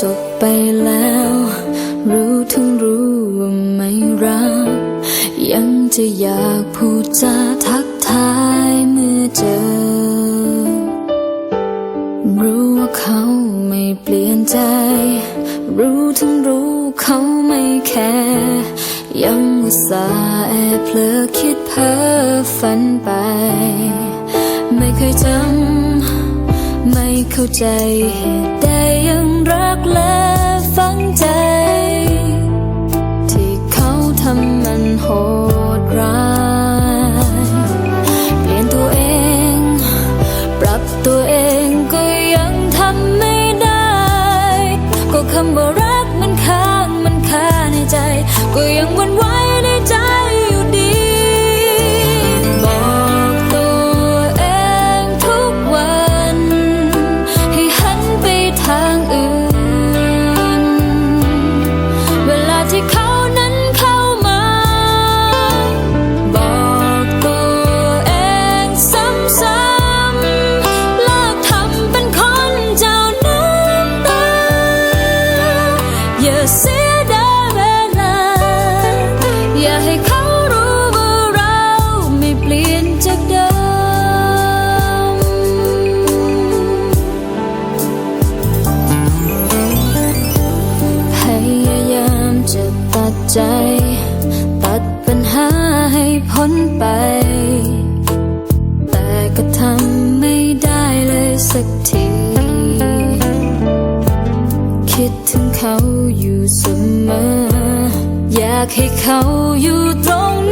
จบไปแล้ว รู้ทั้งรู้ว่าไม่รัก ยังจะอยากพูดจาทักทายเมื่อเจอ รู้ว่าเขาไม่เปลี่ยนใจ รู้ทั้งรู้เขาไม่แคร์ยังอุตส่าห์แอบเผลอคิดเพ้อฝันไป ไม่เคยจำไม่เข้าใจเหตุใดยังรัก คำว่ารักมันค้างมันคาในใจ ก็ยังวัน อย่าเสียดายเวลา อย่าให้เขารู้ว่าเราไม่เปลี่ยนจากเดิม พยายามจะตัดใจ เขาอยู่เสมอ อยากให้เขาอยู่ตรงนี้